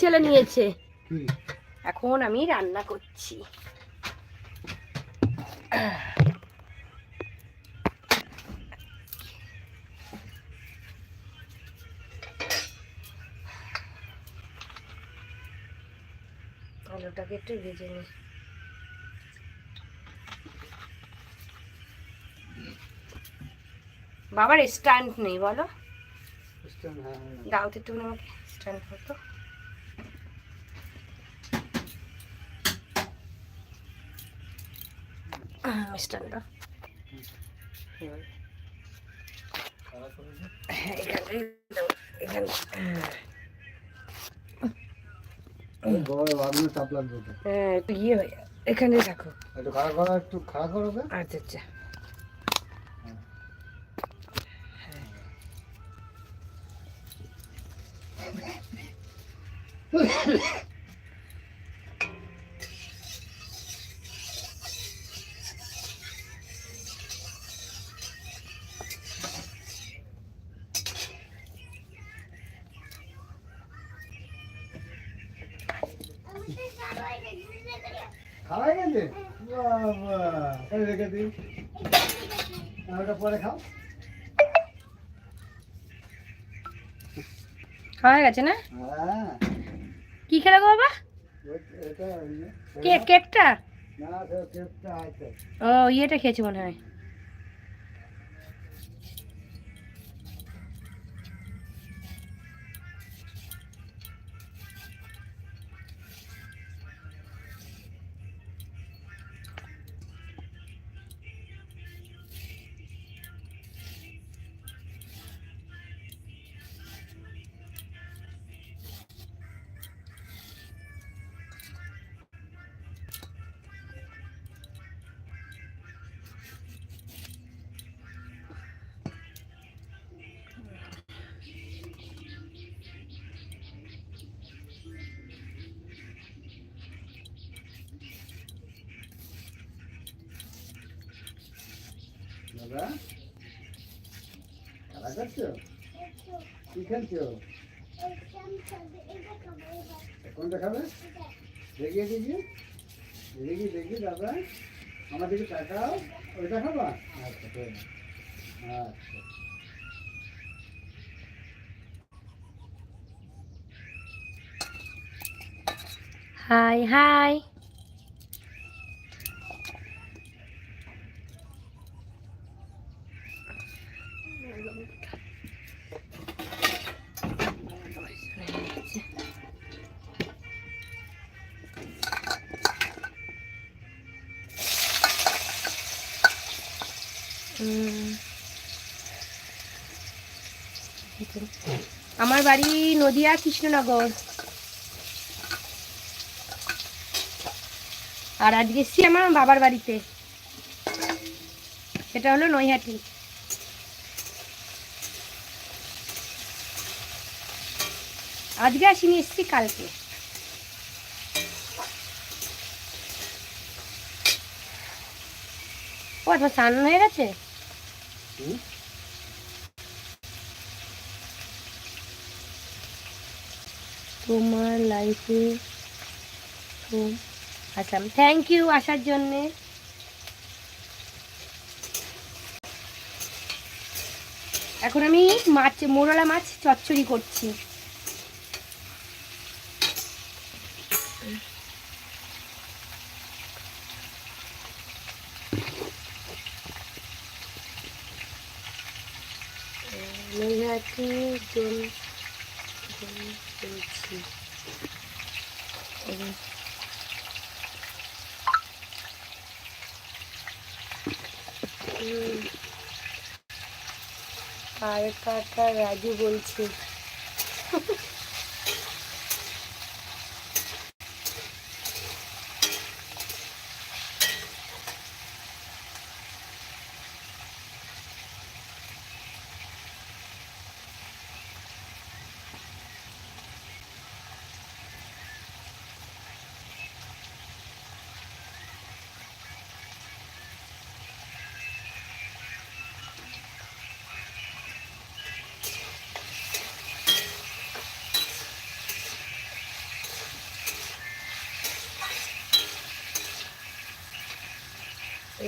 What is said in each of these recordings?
ছেলে নিয়েছে। এখন আমি রান্না করছি। আলুটাকে একটু ভেজে নিই। বাবার স্ট্যান্ড নেই বলো। দাও তো আমাকে স্ট্যান্ড করতো। স্ট্যান্ডটা হ্যাঁ এখানে হ্যাঁ একটু ইয়ে হয়ে যাবে। রাখো একটু খারাপ একটু খারাপ আচ্ছা আচ্ছা। খাওয়াই গেছে বাবা রেখে দিই। ওটা পরে খাও। খাওয়া গেছে না? হ্যাঁ। কি খেলা গো বাবা? কেক কেকটা? ও ইয়েটা খেয়েছি মনে হয়। দাদা কি কোনটা খাবে দেখিয়ে দেখিয়ে দেখি। দেখি দাদা। আমার দিকে তাকাও। ওইটা খাবা আচ্ছা। আচ্ছা। Hi hi. আমার বাড়ি নদিয়া, কৃষ্ণনগর। আর আজকে এসছি আমার বাবার বাড়িতে। সেটা হলো নৈহাটি। আজকে আসিনি, এসছি কালকে। ও তোমার স্নান হয়ে গেছে? তোমার লাইফে আচ্ছা থ্যাংক ইউ আসার জন্যে। এখন আমি মাছ মোরলা মাছ চচ্চড়ি করছি। আর রাজু বলছে।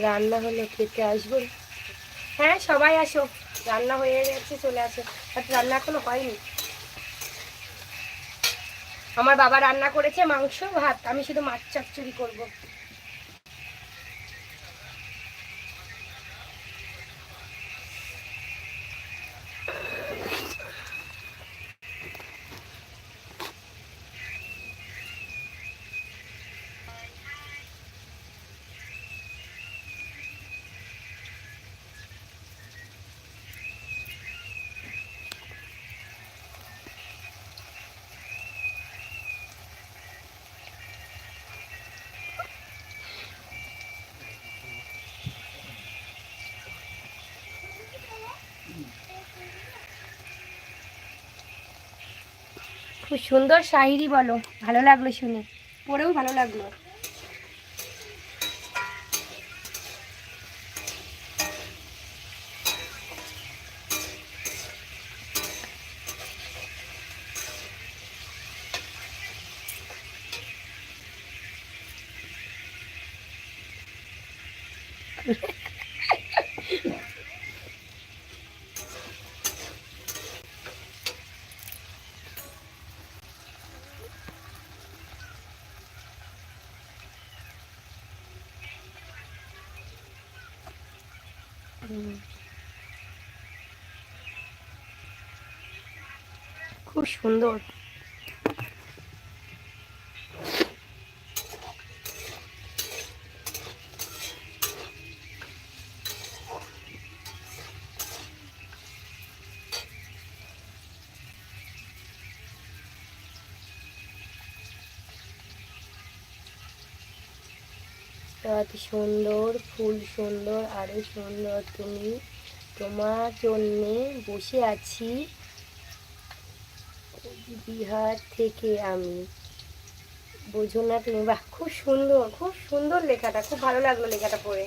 রান্না হলো খেতে আসব? হ্যাঁ সবাই আসো। রান্না হয়ে গেছে, চলে আসো। আর রান্না এখনও হয়নি। আমার বাবা রান্না করেছে মাংস, ভাত। আমি শুধু মাছ চচ্চড়ি করব। খুব সুন্দর শাহিরি বলো। ভালো লাগল শুনে। পড়েও ভালো লাগল হুম। খুব সুন্দর। রাত সুন্দর ফুল সুন্দর আরও সুন্দর। তুমি তোমার জন্যে বসে আছি। বিহার থেকে আমি। বোঝো না তুমি, বাহ, খুব সুন্দর খুব সুন্দর লেখাটা, খুব ভালো লাগল লেখাটা পড়ে।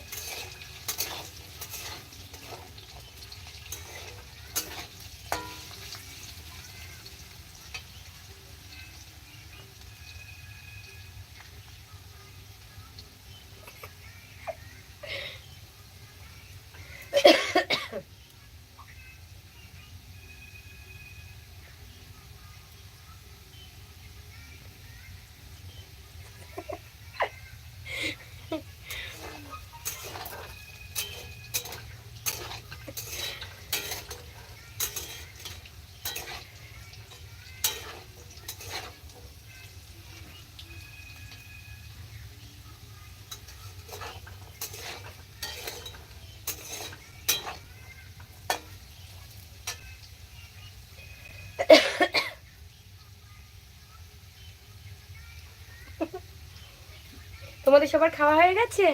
তোমাদের সবার খাওয়া হয়ে গেছে?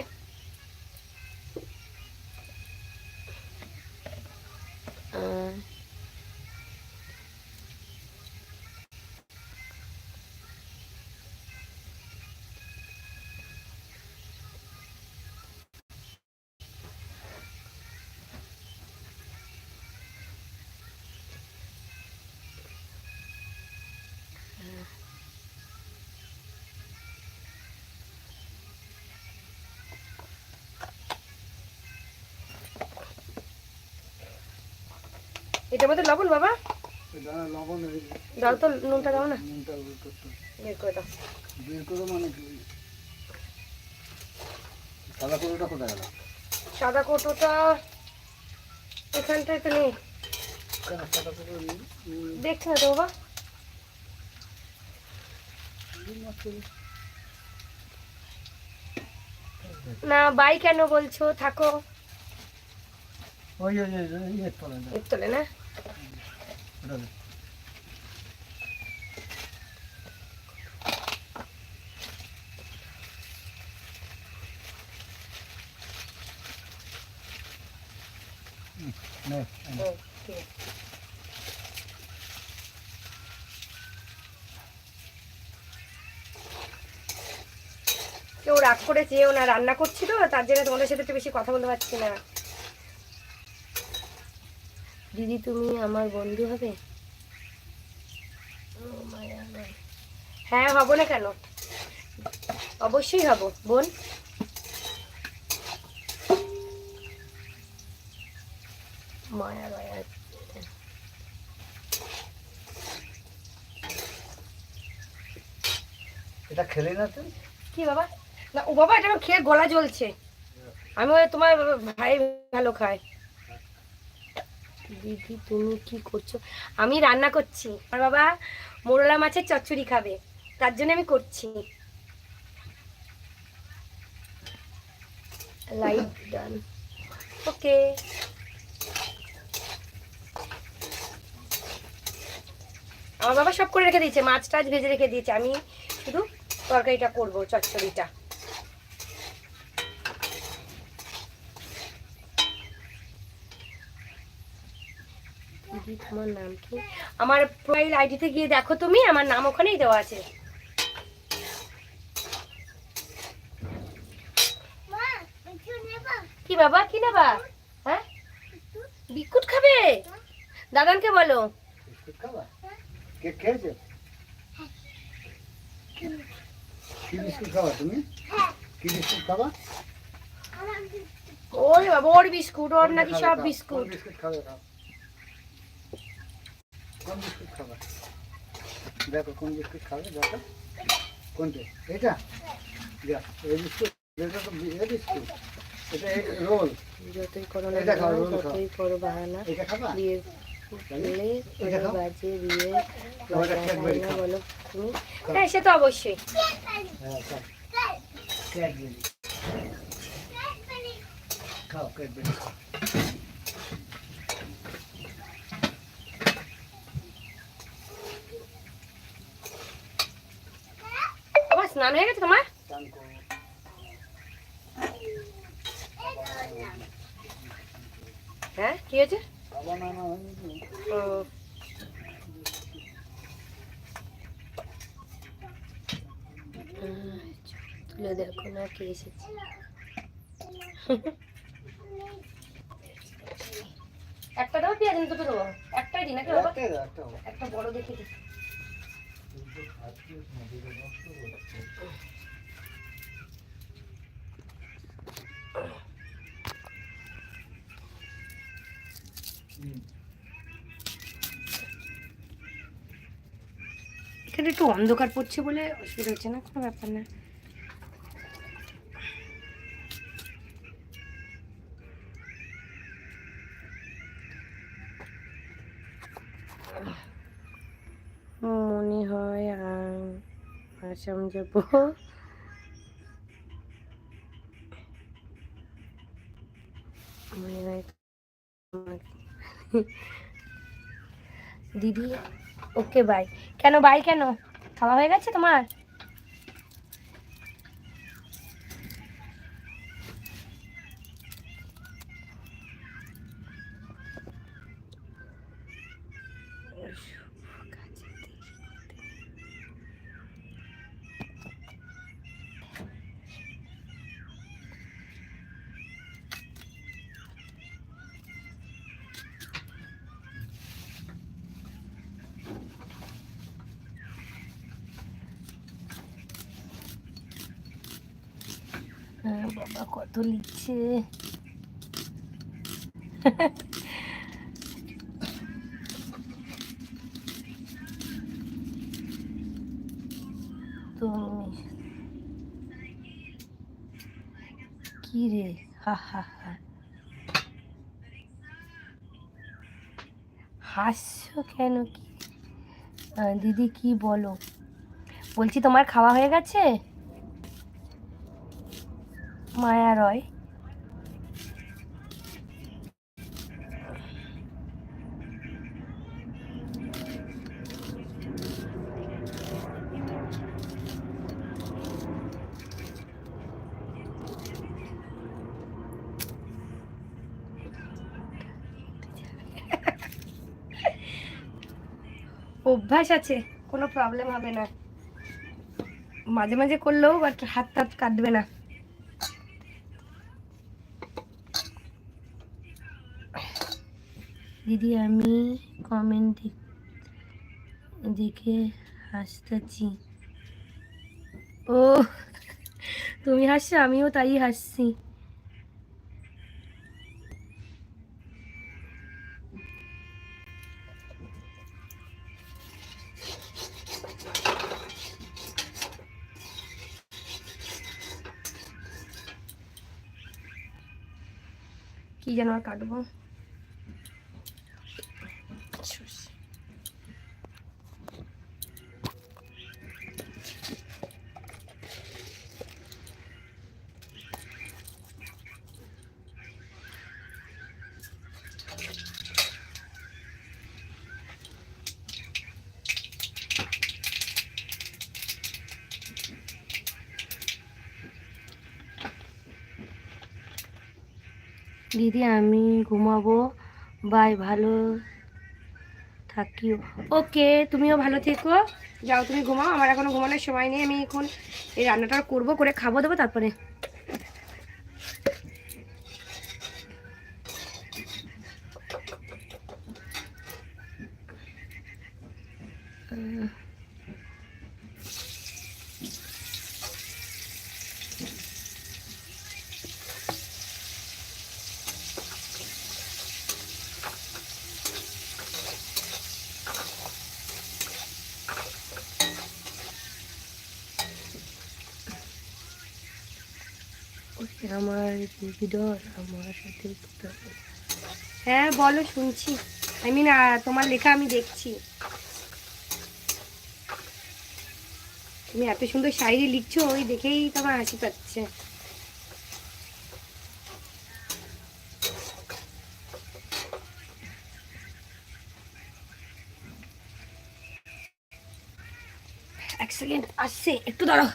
আহ, এটার মধ্যে লবণ বাবা? লবণ দাও তো নুনটা দাও না। বের করতে হবে। বের করে দাও। বের করে মানে সাদা কোটোটা কোথায় গেল? সাদা কোটোটা এখানটায় তো নেই। দেখছি না তো বাবা? না বাই কেন বলছো? থাকো। ওই ওই ওই ওই ইয়ের তলায় দাও, এর তোলে না? নে, ঠিক আছে। কেউ রাগ করে চেয়েও না রান্না করছি তো তার জন্য তোমাদের সাথে একটু বেশি কথা বলতে পারছি না। দিদি তুমি আমার বন্ধু হবে? হ্যাঁ হব না কেন? অবশ্যই হব। বোন? মায়া মায়া। এটা খেলে না তুই? কি বাবা? না ও বাবা এটা খেয়ে গলা জ্বলছে। আমি তোমার ভাই ভালো খায়। দিদি, তুমি কি করছ? আমি রান্না করছি। আমার বাবা মোরলা মাছের চচ্চড়ি খাবে। তার জন্য আমি করছি। লাইট ডান ওকে আমার বাবা সব করে রেখে দিয়েছে। মাছ টাছ ভেজে রেখে দিয়েছে। আমি শুধু তরকারিটা করব, চচ্চড়িটা। তোমার নাম কি? আমার প্রোফাইল আইডিতে গিয়ে দেখো তুমি আমার নাম ওখানেই দেওয়া আছে। কি বাবা কি নেবা? হ্যাঁ? বিস্কুট খাবে? দাদানকে বলো। খাবা? ওর বাবা ওর বিস্কুট ওর নাকি সব বিস্কুট। খাবে কোন বিস্কুট খাবা দেখো কোন বিস্কুট খাবে দেখো। কোনটা এটা যা এই বিস্কুট এটা তো এই বিস্কুট। এটা রোল। যতই করো না। ততই করো বাহানা এটা খাবা? বিয়ে বলে। বাজে বিয়ে হয় বলি তুমি? হ্যাঁ সে তো অবশ্যই। হ্যাঁ খাও। ক্যাডবেরি খাও ক্যাডবেরি খাও আবার স্নান হয়ে গেছে তোমার? হ্যাঁ কি হয়েছে? বাবা না না হয়নি তো। ও। তুলে দেখো না কে এসেছে। একটা দেবো পেঁয়াজ দুটো দেবো একটাই দিই নাকি একটা বড় দেখে দিই। এখানে একটু অন্ধকার পড়ছে বলে অসুবিধা হচ্ছে না কোনো ব্যাপার না। আসাম যাব। দিদি ওকে বাই কেন বাই কেন? খাওয়া হয়ে গেছে তোমার? বাবা কত লিখছে। তুমি কি রে? হা হা হা। হাসছো কেন কি? দিদি কি বলো? বলছি তোমার খাওয়া হয়ে গেছে? মায়া রয়। অভ্যাস আছে, কোনো প্রবলেম হবে না। মাঝে মাঝে করলেও বাট হাত টাত কাটবে না। দিদি, আমি কমেন্ট দেখে হাসতেছি। ও তুমি হাসছো, আমিও তাই হাসছি। কি যেন আর কাটবো? দিদি, আমি ঘুমাবো। বাই, ভালো থাকিও। ওকে, তুমিও ভালো থেকো। যাও, তুমি ঘুমাও। আমার এখনও ঘুমানোর সময় নেই। আমি এখন এই রান্নাটা করব, করে খাব, দেবো তারপরে ওকে, আমার দিদিদর আমার সাথে হ্যাঁ বলো, শুনছি। আই মিন তোমার লেখা আমি দেখছি। তুমি এত সুন্দর শায়রি লিখছো, ওই দেখেই তোমার হাসি পাচ্ছে। এক সেকেন্ড, আসছে, একটু দাঁড়াও।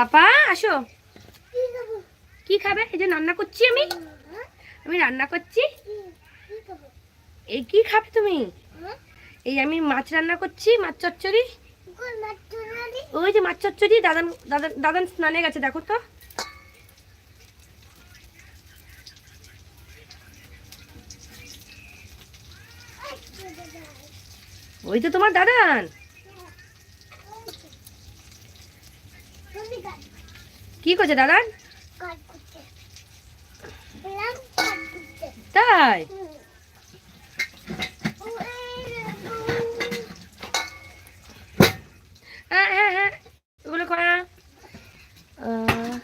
পাপা, আসো। কি খাবে? এই যে রান্না করছি আমি। আমি রান্না করছি। এই কি খাবে তুমি? এই আমি মাছ রান্না করছি, মাছ চচ্চড়ি। ওই যে মাছ চচ্চড়ি, দাদান দাদান দাদান স্নানে গেছে, দেখো তো। ওই তো তোমার দাদান। কি করছে দাদান? তাই? হ্যাঁ হ্যাঁ হ্যাঁ। ওগুলো করে। না আহ,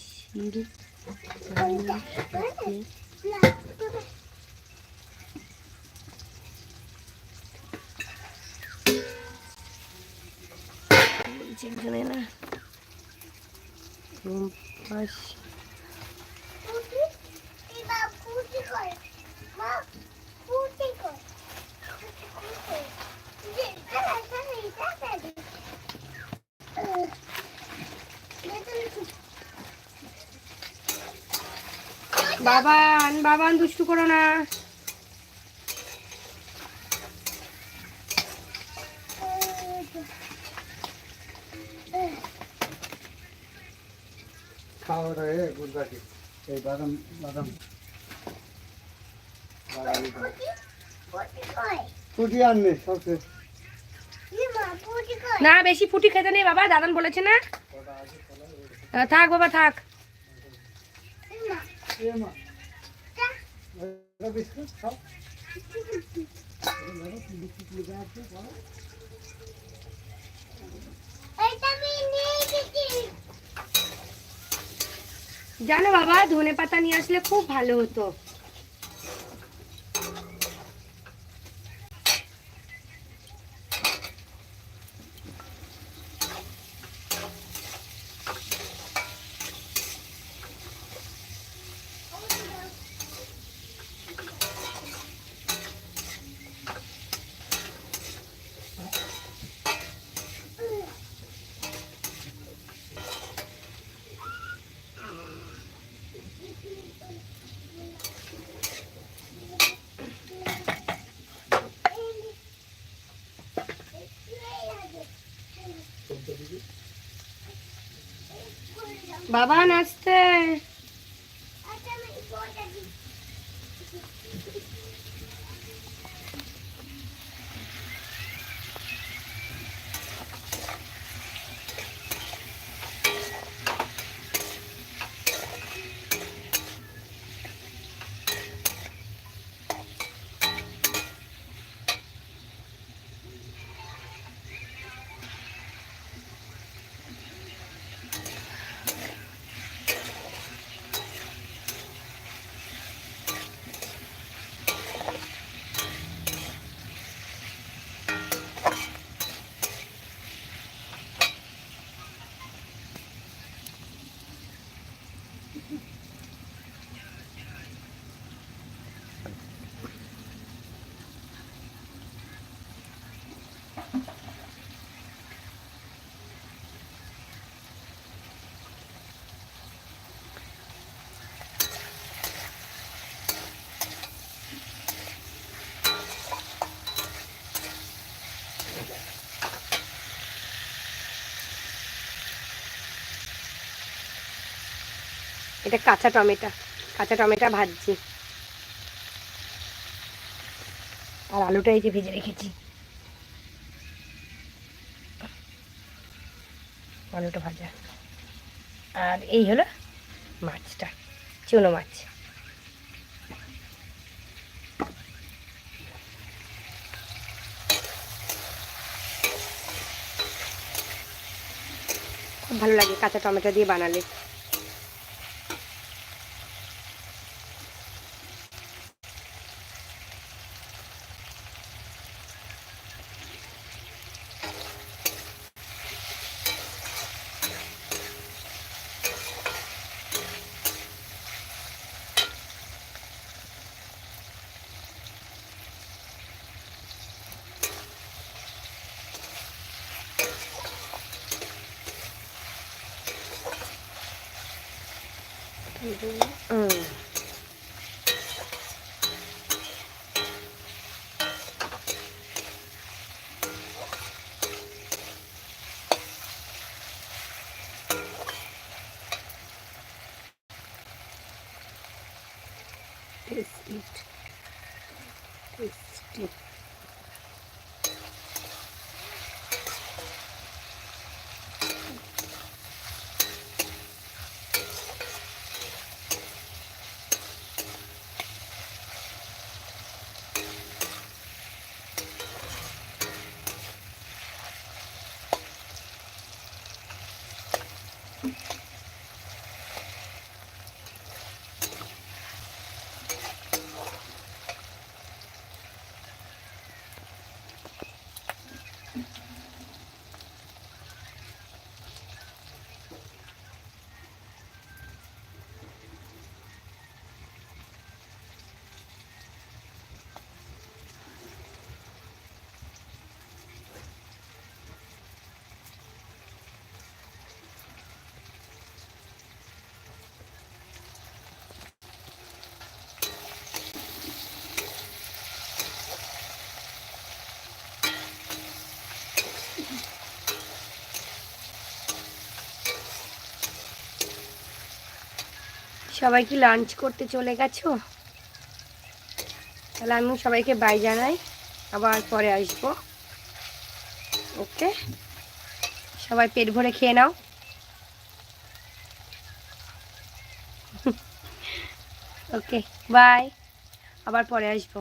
শিল বলছে এখানে না বাবান বাবান দুষ্টু করো না। খাওয়া রে গুজরাটি এই বাদাম বাদাম। ফুটি আননি সবচেয়ে না বেশি ফুটি খেতে নেই বাবা দাদান বলেছে না। থাক বাবা থাক। বিস্কুট জানো বাবা ধনে পাতা নিয়ে আসলে খুব ভালো হতো। বাবা নাচতে। এটা কাঁচা টমেটো। কাঁচা টমেটো ভাজছি। আর আলুটা এই যে ভেজে রেখেছি। আলুটা ভাজা। আর এই হলো মাছটা, চুনো মাছ। খুব ভালো লাগে কাঁচা টমেটো দিয়ে বানালে। Taste it. Taste. সবাই কি লাঞ্চ করতে চলে গেছো? তাহলে আমি সবাইকে বাই জানাই, আবার পরে আসব। ওকে সবাই পেট ভরে খেয়ে নাও। ওকে বাই আবার পরে আসব।